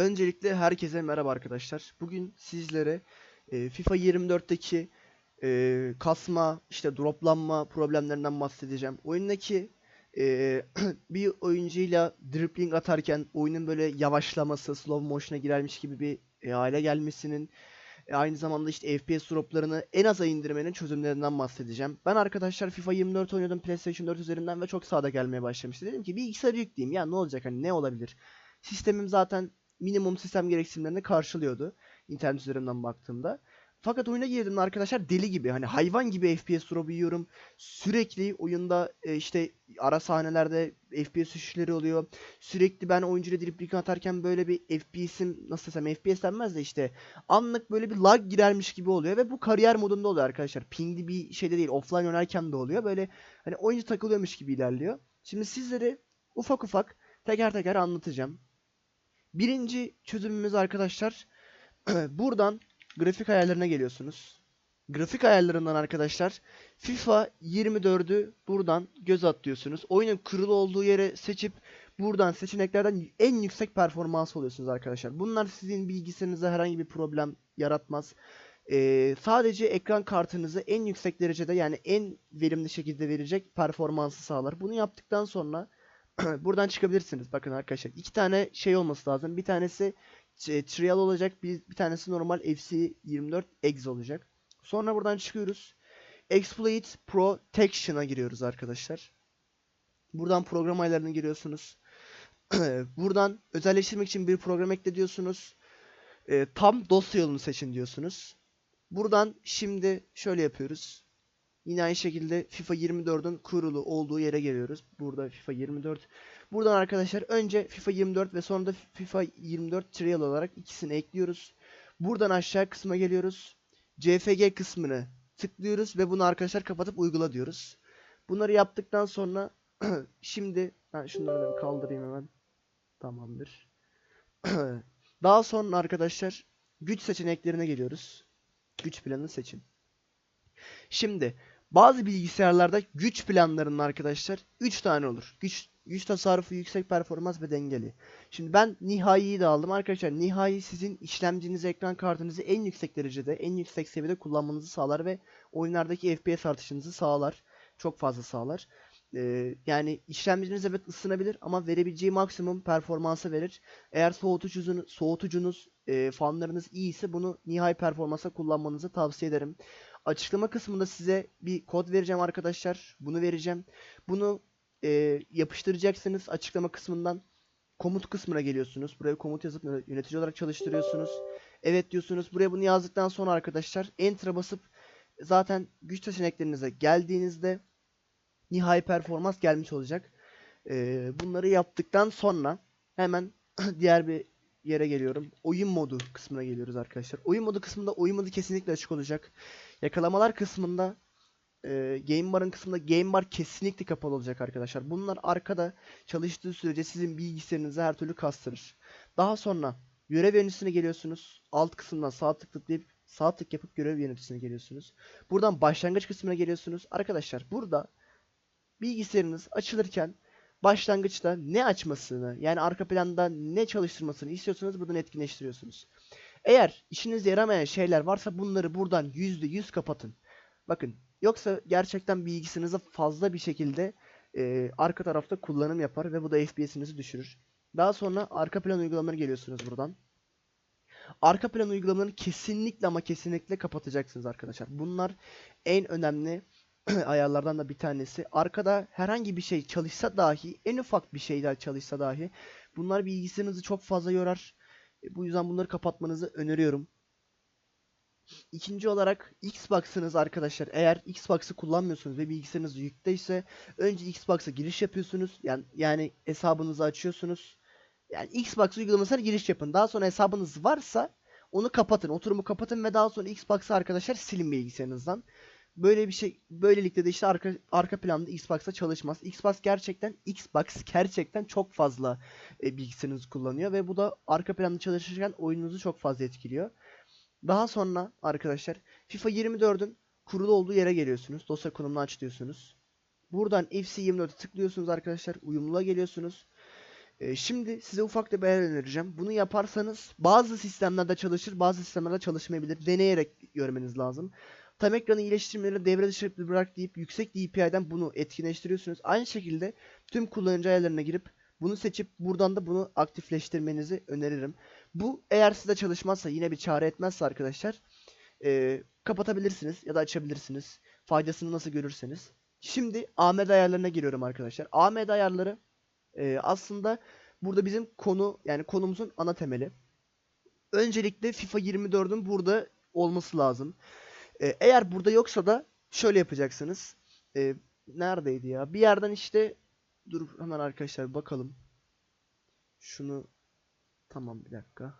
Öncelikle herkese merhaba arkadaşlar. Bugün sizlere e, FIFA 24'teki e, kasma, işte droplanma problemlerinden bahsedeceğim. Oyundaki e, bir oyuncuyla dribbling atarken oyunun böyle yavaşlaması, slow motion'a girermiş gibi bir e, hale gelmesinin e, aynı zamanda işte FPS droplarını en aza indirmenin çözümlerinden bahsedeceğim. Ben arkadaşlar FIFA 24 oynuyordum PlayStation 4 üzerinden ve çok sağda gelmeye başlamıştı. Dedim ki bilgisayarı yükleyeyim ya ne olacak hani ne olabilir? Sistemim zaten minimum sistem gereksinimlerini karşılıyordu internet üzerinden baktığımda. Fakat oyuna girdiğimde arkadaşlar deli gibi hani hayvan gibi FPS drop yiyorum. Sürekli oyunda e, işte ara sahnelerde FPS düşüşleri oluyor. Sürekli ben oyuncuyla dribbling atarken böyle bir FPS'im nasıl desem FPS denmez de işte anlık böyle bir lag girermiş gibi oluyor ve bu kariyer modunda oluyor arkadaşlar. Pingli bir şeyde değil offline oynarken de oluyor. Böyle hani oyuncu takılıyormuş gibi ilerliyor. Şimdi sizlere ufak ufak teker teker anlatacağım. Birinci çözümümüz arkadaşlar buradan grafik ayarlarına geliyorsunuz. Grafik ayarlarından arkadaşlar FIFA 24'ü buradan göz atlıyorsunuz. Oyunun kurulu olduğu yere seçip buradan seçeneklerden en yüksek performans oluyorsunuz arkadaşlar. Bunlar sizin bilgisayarınıza herhangi bir problem yaratmaz. Ee, sadece ekran kartınızı en yüksek derecede yani en verimli şekilde verecek performansı sağlar. Bunu yaptıktan sonra buradan çıkabilirsiniz. Bakın arkadaşlar iki tane şey olması lazım. Bir tanesi e, trial olacak. Bir, bir tanesi normal FC24 Eggs olacak. Sonra buradan çıkıyoruz. Exploit Protection'a giriyoruz arkadaşlar. Buradan program ayarlarına giriyorsunuz. buradan özelleştirmek için bir program ekle diyorsunuz. E, tam dosya yolunu seçin diyorsunuz. Buradan şimdi şöyle yapıyoruz. Yine aynı şekilde FIFA 24'ün kurulu olduğu yere geliyoruz. Burada FIFA 24. Buradan arkadaşlar önce FIFA 24 ve sonra da FIFA 24 Trial olarak ikisini ekliyoruz. Buradan aşağı kısma geliyoruz. CFG kısmını tıklıyoruz ve bunu arkadaşlar kapatıp uygula diyoruz. Bunları yaptıktan sonra şimdi ben şunları da kaldırayım hemen. Tamamdır. Daha sonra arkadaşlar güç seçeneklerine geliyoruz. Güç planını seçin. Şimdi bazı bilgisayarlarda güç planlarının arkadaşlar 3 tane olur. Güç güç tasarrufu, yüksek performans ve dengeli. Şimdi ben nihaiyi de aldım arkadaşlar. Nihai sizin işlemcinizi, ekran kartınızı en yüksek derecede, en yüksek seviyede kullanmanızı sağlar ve oyunlardaki FPS artışınızı sağlar. Çok fazla sağlar. Ee, yani işlemciniz evet ısınabilir ama verebileceği maksimum performansı verir. Eğer soğutucunuz, soğutucunuz e, fanlarınız iyi ise bunu nihai performansa kullanmanızı tavsiye ederim. Açıklama kısmında size bir kod vereceğim arkadaşlar. Bunu vereceğim. Bunu e, yapıştıracaksınız açıklama kısmından. Komut kısmına geliyorsunuz. Buraya komut yazıp yönetici olarak çalıştırıyorsunuz. Evet diyorsunuz. Buraya bunu yazdıktan sonra arkadaşlar Enter'a basıp zaten güç seçeneklerinize geldiğinizde nihai performans gelmiş olacak. E, bunları yaptıktan sonra hemen diğer bir yere geliyorum. Oyun modu kısmına geliyoruz arkadaşlar. Oyun modu kısmında oyun modu kesinlikle açık olacak. Yakalamalar kısmında e, Game Bar'ın kısmında Game Bar kesinlikle kapalı olacak arkadaşlar. Bunlar arkada çalıştığı sürece sizin bilgisayarınızı her türlü kastırır. Daha sonra görev yöneticisine geliyorsunuz. Alt kısımdan sağ tık tıklayıp sağ tık yapıp görev yöneticisine geliyorsunuz. Buradan başlangıç kısmına geliyorsunuz. Arkadaşlar burada bilgisayarınız açılırken başlangıçta ne açmasını yani arka planda ne çalıştırmasını istiyorsanız buradan etkinleştiriyorsunuz. Eğer işinize yaramayan şeyler varsa bunları buradan %100 kapatın. Bakın yoksa gerçekten bilgisayarınıza fazla bir şekilde e, arka tarafta kullanım yapar ve bu da FPS'inizi düşürür. Daha sonra arka plan uygulamaları geliyorsunuz buradan. Arka plan uygulamalarını kesinlikle ama kesinlikle kapatacaksınız arkadaşlar. Bunlar en önemli ayarlardan da bir tanesi. Arkada herhangi bir şey çalışsa dahi, en ufak bir şeyler çalışsa dahi bunlar bilgisayarınızı çok fazla yorar. E, bu yüzden bunları kapatmanızı öneriyorum. İkinci olarak Xbox'ınız arkadaşlar eğer Xbox'ı kullanmıyorsunuz ve bilgisayarınız yükteyse önce Xbox'a giriş yapıyorsunuz. Yani yani hesabınızı açıyorsunuz. Yani Xbox uygulamasına giriş yapın. Daha sonra hesabınız varsa onu kapatın. Oturumu kapatın ve daha sonra Xbox'ı arkadaşlar silin bilgisayarınızdan. Böyle bir şey böylelikle de işte arka arka planda Xbox'ta çalışmaz. Xbox gerçekten Xbox gerçekten çok fazla e, bilgisayarınızı kullanıyor ve bu da arka planda çalışırken oyununuzu çok fazla etkiliyor. Daha sonra arkadaşlar FIFA 24'ün kurulu olduğu yere geliyorsunuz. Dosya konumunu aç diyorsunuz. Buradan FC24'e tıklıyorsunuz arkadaşlar. Uyumluluğa geliyorsunuz. E, şimdi size ufak da bir önereceğim. Bunu yaparsanız bazı sistemlerde çalışır, bazı sistemlerde çalışmayabilir. Deneyerek görmeniz lazım. Tam ekranı iyileştirmeleri devre dışı bırak deyip yüksek DPI'den bunu etkinleştiriyorsunuz. Aynı şekilde tüm kullanıcı ayarlarına girip bunu seçip buradan da bunu aktifleştirmenizi öneririm. Bu eğer size çalışmazsa yine bir çare etmezse arkadaşlar e, kapatabilirsiniz ya da açabilirsiniz. Faydasını nasıl görürseniz. Şimdi AMD ayarlarına giriyorum arkadaşlar. AMD ayarları e, aslında burada bizim konu yani konumuzun ana temeli. Öncelikle FIFA 24'ün burada olması lazım. E, eğer burada yoksa da şöyle yapacaksınız. E, neredeydi ya? Bir yerden işte dur hemen arkadaşlar bakalım. Şunu tamam bir dakika.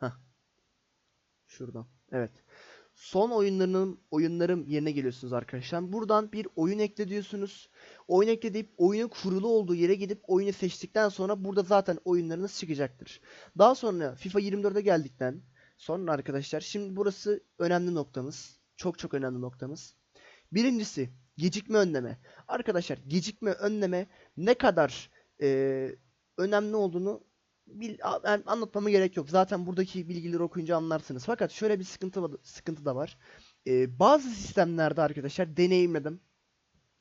Heh. Şuradan. Evet. Son oyunlarının oyunlarım yerine geliyorsunuz arkadaşlar. Buradan bir oyun ekle diyorsunuz. Oyun ekle deyip oyunun kurulu olduğu yere gidip oyunu seçtikten sonra burada zaten oyunlarınız çıkacaktır. Daha sonra FIFA 24'e geldikten sonra arkadaşlar şimdi burası önemli noktamız. Çok çok önemli noktamız. Birincisi gecikme önleme. Arkadaşlar gecikme önleme ne kadar e, önemli olduğunu bil, anlatmama gerek yok. Zaten buradaki bilgileri okuyunca anlarsınız. Fakat şöyle bir sıkıntı sıkıntı da var. Ee, bazı sistemlerde arkadaşlar deneyimledim.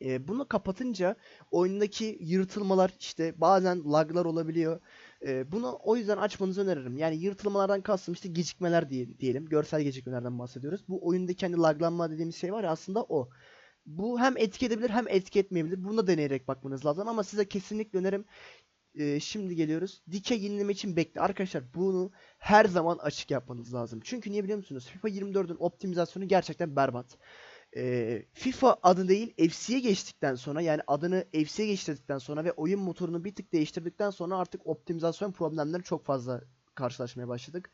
Ee, bunu kapatınca oyundaki yırtılmalar işte bazen laglar olabiliyor. Ee, bunu o yüzden açmanızı öneririm. Yani yırtılmalardan kastım işte gecikmeler diye, diyelim. Görsel gecikmelerden bahsediyoruz. Bu oyundaki hani laglanma dediğimiz şey var ya aslında o. Bu hem etki edebilir hem etki etmeyebilir. Bunu da deneyerek bakmanız lazım ama size kesinlikle önerim ee, şimdi geliyoruz. Dikey yenileme için bekle. Arkadaşlar bunu her zaman açık yapmanız lazım. Çünkü niye biliyor musunuz? FIFA 24'ün optimizasyonu gerçekten berbat. Ee, FIFA adı değil FC'ye geçtikten sonra yani adını FC'ye geçtirdikten sonra ve oyun motorunu bir tık değiştirdikten sonra artık optimizasyon problemleri çok fazla karşılaşmaya başladık.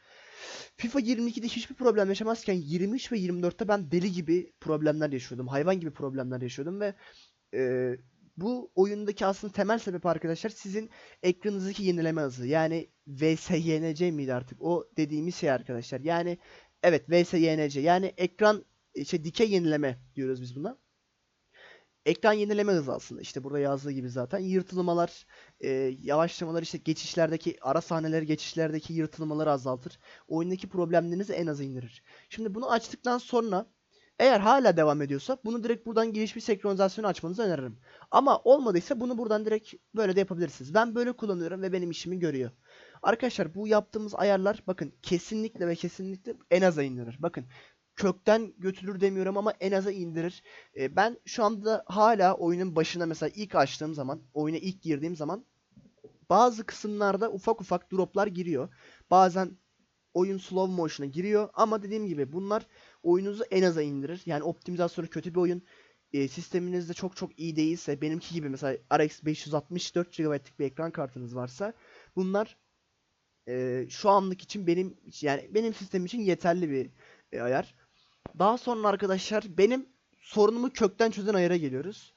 FIFA 22'de hiçbir problem yaşamazken 23 ve 24'te ben deli gibi problemler yaşıyordum. Hayvan gibi problemler yaşıyordum ve e, bu oyundaki aslında temel sebep arkadaşlar sizin ekranınızdaki yenileme hızı. Yani VSYNC miydi artık? O dediğimiz şey arkadaşlar. Yani evet VSYNC. Yani ekran işte dikey yenileme diyoruz biz buna. Ekran yenileme hızı aslında. İşte burada yazdığı gibi zaten. Yırtılmalar, e, yavaşlamalar işte geçişlerdeki ara sahneleri geçişlerdeki yırtılmaları azaltır. Oyundaki problemlerinizi en aza indirir. Şimdi bunu açtıktan sonra eğer hala devam ediyorsa bunu direkt buradan giriş bir senkronizasyonu açmanızı öneririm. Ama olmadıysa bunu buradan direkt böyle de yapabilirsiniz. Ben böyle kullanıyorum ve benim işimi görüyor. Arkadaşlar bu yaptığımız ayarlar bakın kesinlikle ve kesinlikle en aza indirir. Bakın kökten götürür demiyorum ama en aza indirir. Ee, ben şu anda hala oyunun başına mesela ilk açtığım zaman, oyuna ilk girdiğim zaman bazı kısımlarda ufak ufak droplar giriyor. Bazen oyun slow motion'a giriyor ama dediğim gibi bunlar oyununuzu en aza indirir. Yani optimizasyonu kötü bir oyun. E, sisteminizde çok çok iyi değilse benimki gibi mesela RX 564 GB'lık bir ekran kartınız varsa bunlar e, şu anlık için benim yani benim sistemim için yeterli bir e, ayar. Daha sonra arkadaşlar benim sorunumu kökten çözen ayara geliyoruz.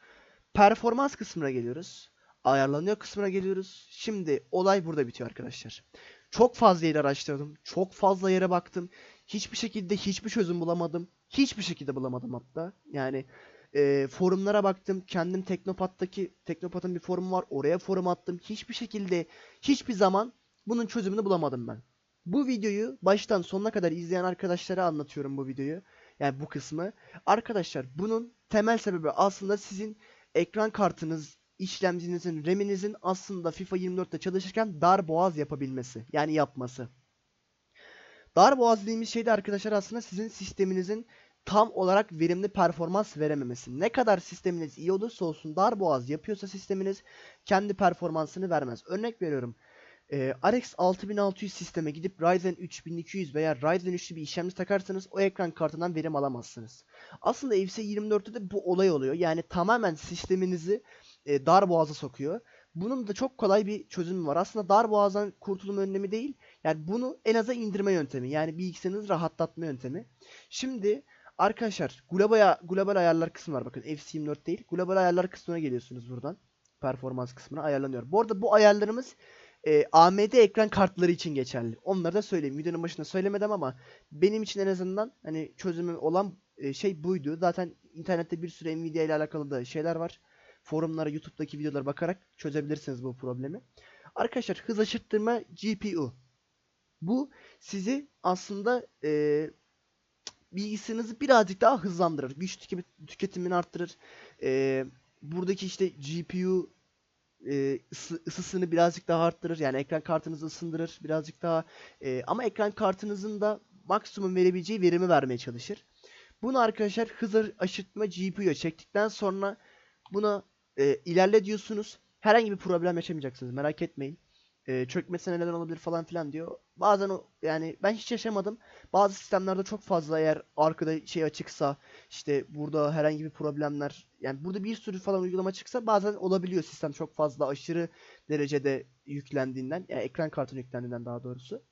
Performans kısmına geliyoruz. Ayarlanıyor kısmına geliyoruz. Şimdi olay burada bitiyor arkadaşlar. Çok fazla yer araştırdım. Çok fazla yere baktım. Hiçbir şekilde hiçbir çözüm bulamadım. Hiçbir şekilde bulamadım hatta. Yani e, forumlara baktım. Kendim Teknopat'taki Teknopat'ın bir forumu var. Oraya forum attım. Hiçbir şekilde hiçbir zaman bunun çözümünü bulamadım ben. Bu videoyu baştan sonuna kadar izleyen arkadaşlara anlatıyorum bu videoyu. Yani bu kısmı. Arkadaşlar bunun temel sebebi aslında sizin ekran kartınız, işlemcinizin, RAM'inizin aslında FIFA 24'te çalışırken dar boğaz yapabilmesi. Yani yapması. Dar boğaz dediğimiz şey de arkadaşlar aslında sizin sisteminizin tam olarak verimli performans verememesi. Ne kadar sisteminiz iyi olursa olsun dar boğaz yapıyorsa sisteminiz kendi performansını vermez. Örnek veriyorum. Ee, RX 6600 sisteme gidip Ryzen 3200 veya Ryzen 3'lü bir işlemci takarsanız o ekran kartından verim alamazsınız. Aslında FC 24'te de bu olay oluyor. Yani tamamen sisteminizi e, dar boğaza sokuyor. Bunun da çok kolay bir çözümü var. Aslında dar boğazdan kurtulma önlemi değil. Yani bunu en aza indirme yöntemi. Yani bilgisayarınızı rahatlatma yöntemi. Şimdi arkadaşlar global, global ayarlar kısmı var. Bakın FC24 değil. Global ayarlar kısmına geliyorsunuz buradan. Performans kısmına ayarlanıyor. Bu arada bu ayarlarımız e, AMD ekran kartları için geçerli. Onları da söyleyeyim. Videonun başında söylemedim ama benim için en azından hani çözümü olan e, şey buydu. Zaten internette bir sürü Nvidia ile alakalı da şeyler var. forumlara, YouTube'daki videolara bakarak çözebilirsiniz bu problemi. Arkadaşlar hız aşırttırma GPU. Bu sizi aslında e, bilgisayarınızı birazcık daha hızlandırır. Güç tüketimini arttırır. E, buradaki işte GPU e, ısı- ısısını birazcık daha arttırır. Yani ekran kartınızı ısındırır birazcık daha. E, ama ekran kartınızın da maksimum verebileceği verimi vermeye çalışır. Bunu arkadaşlar hız aşırtma GPU'ya çektikten sonra buna e, ilerle diyorsunuz. Herhangi bir problem yaşamayacaksınız. Merak etmeyin. E, çökmesine neden olabilir falan filan diyor. Bazen o yani ben hiç yaşamadım. Bazı sistemlerde çok fazla eğer arkada şey açıksa işte burada herhangi bir problemler yani burada bir sürü falan uygulama çıksa bazen olabiliyor sistem çok fazla aşırı derecede yüklendiğinden yani ekran kartına yüklendiğinden daha doğrusu.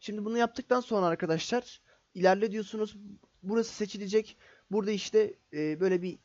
Şimdi bunu yaptıktan sonra arkadaşlar ilerle diyorsunuz. Burası seçilecek. Burada işte e, böyle bir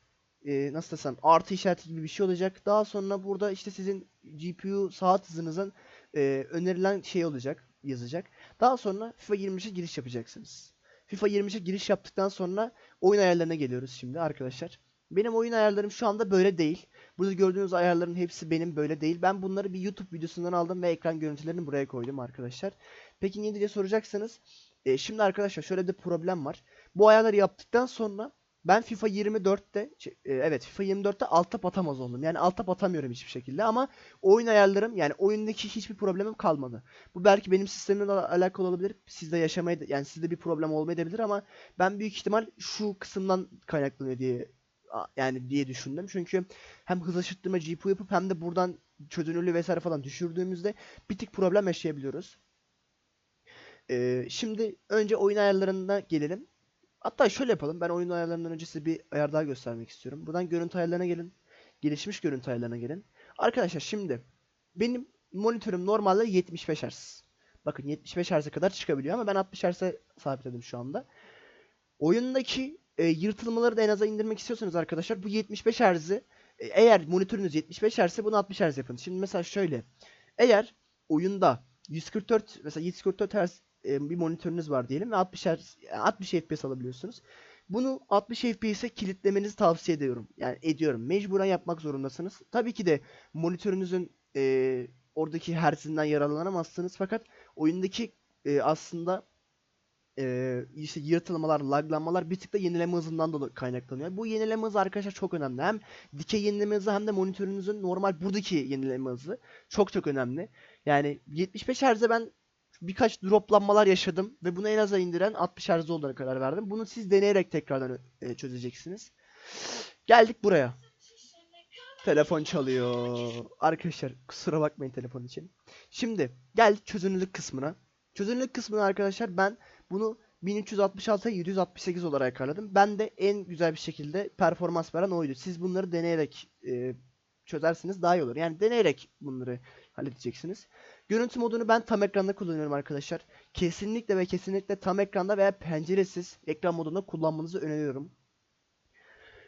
e, nasıl desem artı işareti gibi bir şey olacak. Daha sonra burada işte sizin GPU saat hızınızın e, önerilen şey olacak, yazacak. Daha sonra FIFA 23'e giriş yapacaksınız. FIFA 23'e giriş yaptıktan sonra oyun ayarlarına geliyoruz şimdi arkadaşlar. Benim oyun ayarlarım şu anda böyle değil. Burada gördüğünüz ayarların hepsi benim böyle değil. Ben bunları bir YouTube videosundan aldım ve ekran görüntülerini buraya koydum arkadaşlar. Peki niye diye soracaksanız. e, şimdi arkadaşlar şöyle bir problem var. Bu ayarları yaptıktan sonra ben FIFA 24'te şey, e, evet FIFA 24'te alt tab atamaz oldum. Yani alt tab atamıyorum hiçbir şekilde ama oyun ayarlarım yani oyundaki hiçbir problemim kalmadı. Bu belki benim sistemimle al- alakalı olabilir. Sizde yaşamaya yani sizde bir problem olmayabilir ama ben büyük ihtimal şu kısımdan kaynaklanıyor diye yani diye düşündüm. Çünkü hem hız aşırttırma GPU yapıp hem de buradan çözünürlüğü vesaire falan düşürdüğümüzde bir tık problem yaşayabiliyoruz. Ee, şimdi önce oyun ayarlarına gelelim. Hatta şöyle yapalım. Ben oyun ayarlarından önce size bir ayar daha göstermek istiyorum. Buradan görüntü ayarlarına gelin. Gelişmiş görüntü ayarlarına gelin. Arkadaşlar şimdi benim monitörüm normalde 75 Hz. Bakın 75 Hz'e kadar çıkabiliyor ama ben 60 Hz'e sabitledim şu anda. Oyundaki e, yırtılmaları da en aza indirmek istiyorsanız arkadaşlar bu 75 Hz'i e, eğer monitörünüz 75 Hz'se bunu 60 Hz yapın. Şimdi mesela şöyle. Eğer oyunda 144 mesela 144 Hz e, bir monitörünüz var diyelim ve 60 Hz, 60 FPS alabiliyorsunuz. Bunu 60 FPS'e kilitlemenizi tavsiye ediyorum. Yani ediyorum. Mecburen yapmak zorundasınız. Tabii ki de monitörünüzün e, oradaki herzinden yararlanamazsınız. Fakat oyundaki e, aslında e, işte yırtılmalar, laglanmalar bir tık da yenileme hızından dolayı kaynaklanıyor. Bu yenileme hızı arkadaşlar çok önemli. Hem dikey yenileme hızı hem de monitörünüzün normal buradaki yenileme hızı çok çok önemli. Yani 75 Hz'e ben birkaç droplanmalar yaşadım ve bunu en aza indiren 60 Hz olduğuna karar verdim. Bunu siz deneyerek tekrardan e, çözeceksiniz. Geldik buraya. Telefon çalıyor. Arkadaşlar kusura bakmayın telefon için. Şimdi geldik çözünürlük kısmına. Çözünürlük kısmına arkadaşlar ben bunu 1366'ya 768 olarak ayarladım. Ben de en güzel bir şekilde performans veren oydu. Siz bunları deneyerek e, çözersiniz daha iyi olur. Yani deneyerek bunları halledeceksiniz. Görüntü modunu ben tam ekranda kullanıyorum arkadaşlar. Kesinlikle ve kesinlikle tam ekranda veya penceresiz ekran modunda kullanmanızı öneriyorum.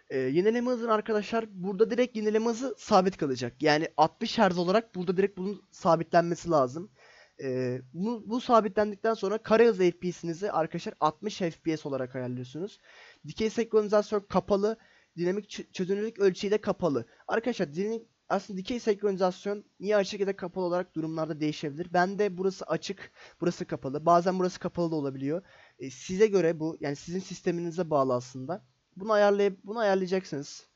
Ee, yenileme hızın arkadaşlar burada direkt yenileme hızı sabit kalacak. Yani 60 Hz olarak burada direkt bunun sabitlenmesi lazım. Ee, bu, bu sabitlendikten sonra kare hız FPS'inizi arkadaşlar 60 FPS olarak ayarlıyorsunuz. Dikey senkronizasyon kapalı, dinamik çözünürlük ölçeği de kapalı. Arkadaşlar dinamik aslında dikey senkronizasyon niye açık ya da kapalı olarak durumlarda değişebilir. Ben de burası açık, burası kapalı. Bazen burası kapalı da olabiliyor. E, size göre bu yani sizin sisteminize bağlı aslında. Bunu ayarlayıp bunu ayarlayacaksınız.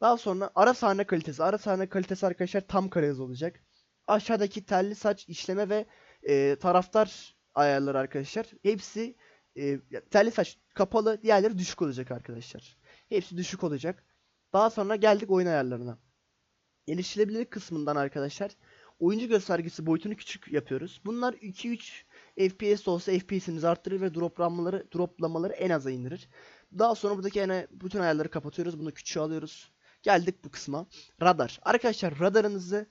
Daha sonra ara sahne kalitesi. Ara sahne kalitesi arkadaşlar tam kare hız olacak. Aşağıdaki telli saç işleme ve e, taraftar ayarları arkadaşlar. Hepsi e, telli saç kapalı, diğerleri düşük olacak arkadaşlar. Hepsi düşük olacak. Daha sonra geldik oyun ayarlarına. Erişilebilirlik kısmından arkadaşlar oyuncu göstergesi boyutunu küçük yapıyoruz. Bunlar 2-3 FPS olsa FPS'imizi arttırır ve droplamaları, droplamaları en aza indirir. Daha sonra buradaki yani bütün ayarları kapatıyoruz. Bunu küçüğe alıyoruz. Geldik bu kısma. Radar. Arkadaşlar radarınızı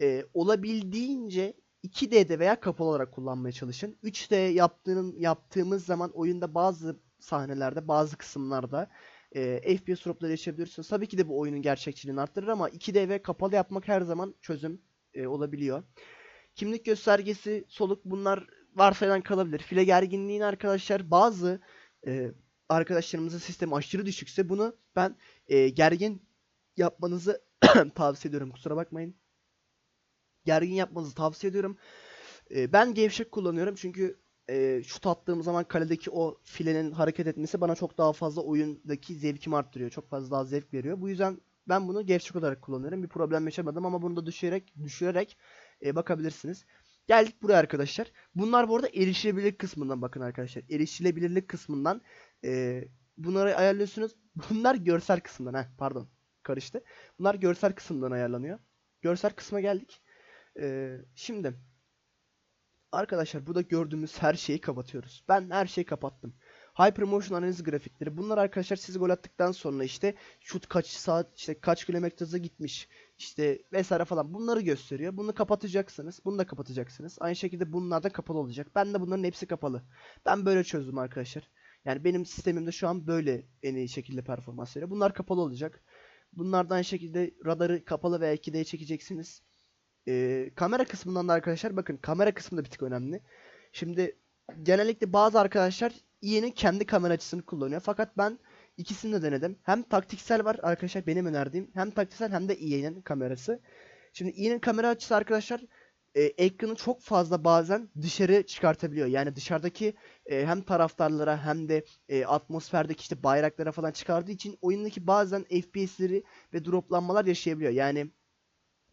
e, olabildiğince 2D'de veya kapalı olarak kullanmaya çalışın. 3D yaptığın, yaptığımız zaman oyunda bazı sahnelerde, bazı kısımlarda e, FPS dropları yaşayabilirsiniz. Tabii ki de bu oyunun gerçekçiliğini arttırır ama 2D ve kapalı yapmak her zaman çözüm e, olabiliyor. Kimlik göstergesi, soluk bunlar varsayılan kalabilir. File gerginliğini arkadaşlar bazı e, arkadaşlarımızın sistemi aşırı düşükse bunu ben e, gergin yapmanızı tavsiye ediyorum. Kusura bakmayın. Gergin yapmanızı tavsiye ediyorum. Ee, ben gevşek kullanıyorum çünkü e, şut attığım zaman kaledeki o filenin hareket etmesi bana çok daha fazla oyundaki zevkimi arttırıyor. Çok fazla daha zevk veriyor. Bu yüzden ben bunu gevşek olarak kullanıyorum. Bir problem yaşamadım ama bunu da düşürerek düşürerek e, bakabilirsiniz. Geldik buraya arkadaşlar. Bunlar bu arada erişilebilirlik kısmından bakın arkadaşlar. Erişilebilirlik kısmından e, bunları ayarlıyorsunuz. Bunlar görsel kısmından. Heh, pardon. Karıştı. Bunlar görsel kısmından ayarlanıyor. Görsel kısma geldik. E, şimdi arkadaşlar burada gördüğümüz her şeyi kapatıyoruz. Ben her şeyi kapattım. Hypermotion analiz grafikleri. Bunlar arkadaşlar siz gol attıktan sonra işte şut kaç saat işte kaç kilometre hıza gitmiş işte vesaire falan bunları gösteriyor. Bunu kapatacaksınız. Bunu da kapatacaksınız. Aynı şekilde bunlar da kapalı olacak. Ben de bunların hepsi kapalı. Ben böyle çözdüm arkadaşlar. Yani benim sistemimde şu an böyle en iyi şekilde performans veriyor. Bunlar kapalı olacak. Bunlardan şekilde radarı kapalı veya 2D'ye çekeceksiniz. Ee, kamera kısmından da arkadaşlar bakın kamera kısmı da bir tık önemli. Şimdi genellikle bazı arkadaşlar EA'nin kendi kamera açısını kullanıyor. Fakat ben ikisini de denedim. Hem taktiksel var arkadaşlar benim önerdiğim. Hem taktiksel hem de EA'nin kamerası. Şimdi EA'nin kamera açısı arkadaşlar e, ekranı çok fazla bazen dışarı çıkartabiliyor. Yani dışarıdaki e, hem taraftarlara hem de e, atmosferdeki işte bayraklara falan çıkardığı için oyundaki bazen FPS'leri ve droplanmalar yaşayabiliyor. Yani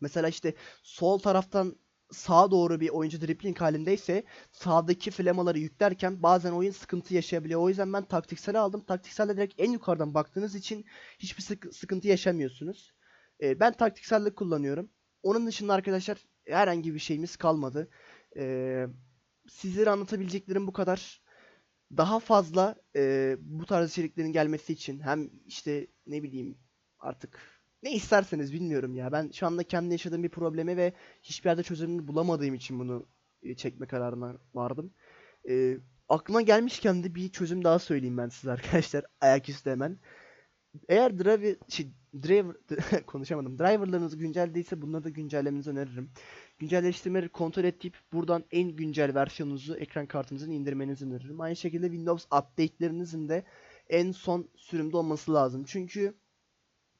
mesela işte sol taraftan sağa doğru bir oyuncu dribbling halindeyse sağdaki flamaları yüklerken bazen oyun sıkıntı yaşayabiliyor. O yüzden ben taktiksel aldım. Taktikselde direkt en yukarıdan baktığınız için hiçbir sık- sıkıntı yaşamıyorsunuz. Ee, ben taktikselde kullanıyorum. Onun dışında arkadaşlar herhangi bir şeyimiz kalmadı. Ee, sizlere anlatabileceklerim bu kadar. Daha fazla e, bu tarz içeriklerin gelmesi için hem işte ne bileyim artık ne isterseniz bilmiyorum ya. Ben şu anda kendi yaşadığım bir problemi ve hiçbir yerde çözümünü bulamadığım için bunu e, çekme kararına vardım. E, aklıma gelmişken de bir çözüm daha söyleyeyim ben size arkadaşlar. Ayaküstü hemen. Eğer driver, şey, driver konuşamadım. Driverlarınız güncel değilse bunları da güncellemenizi öneririm. Güncelleştirmeleri kontrol edip buradan en güncel versiyonunuzu ekran kartınızın indirmenizi öneririm. Aynı şekilde Windows update'lerinizin de en son sürümde olması lazım. Çünkü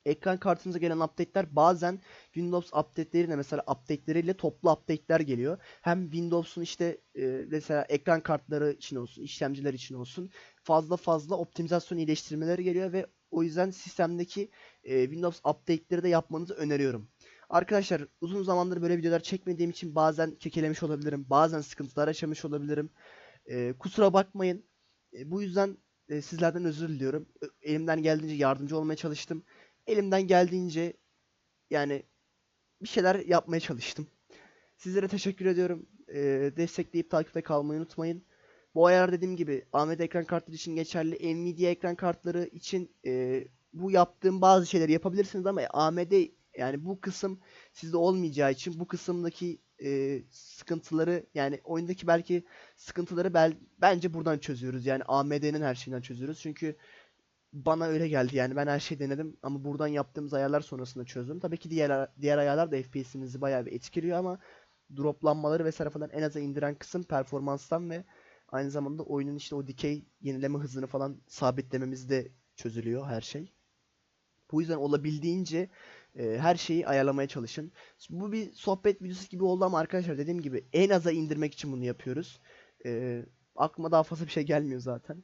ekran kartınıza gelen update'ler bazen Windows update'leriyle mesela update'leriyle toplu update'ler geliyor. Hem Windows'un işte e, mesela ekran kartları için olsun, işlemciler için olsun fazla fazla optimizasyon iyileştirmeleri geliyor ve o yüzden sistemdeki e, Windows update'leri de yapmanızı öneriyorum. Arkadaşlar uzun zamandır böyle videolar çekmediğim için bazen kekelemiş olabilirim. Bazen sıkıntılar yaşamış olabilirim. E, kusura bakmayın. E, bu yüzden e, sizlerden özür diliyorum. Ö- Elimden geldiğince yardımcı olmaya çalıştım. Elimden geldiğince yani bir şeyler yapmaya çalıştım. Sizlere teşekkür ediyorum. E, destekleyip takipte kalmayı unutmayın. Bu ayar dediğim gibi AMD ekran kartları için geçerli. Nvidia ekran kartları için e, bu yaptığım bazı şeyleri yapabilirsiniz ama AMD yani bu kısım sizde olmayacağı için bu kısımdaki e, sıkıntıları yani oyundaki belki sıkıntıları bel bence buradan çözüyoruz. Yani AMD'nin her şeyinden çözüyoruz. Çünkü bana öyle geldi yani ben her şeyi denedim ama buradan yaptığımız ayarlar sonrasında çözdüm. Tabii ki diğer diğer ayarlar da FPS'inizi bayağı bir etkiliyor ama droplanmaları vesaire falan en aza indiren kısım performanstan ve aynı zamanda oyunun işte o dikey yenileme hızını falan sabitlememizde çözülüyor her şey. Bu yüzden olabildiğince e, her şeyi ayarlamaya çalışın. Bu bir sohbet videosu gibi oldu ama arkadaşlar dediğim gibi en aza indirmek için bunu yapıyoruz. E, aklıma daha fazla bir şey gelmiyor zaten.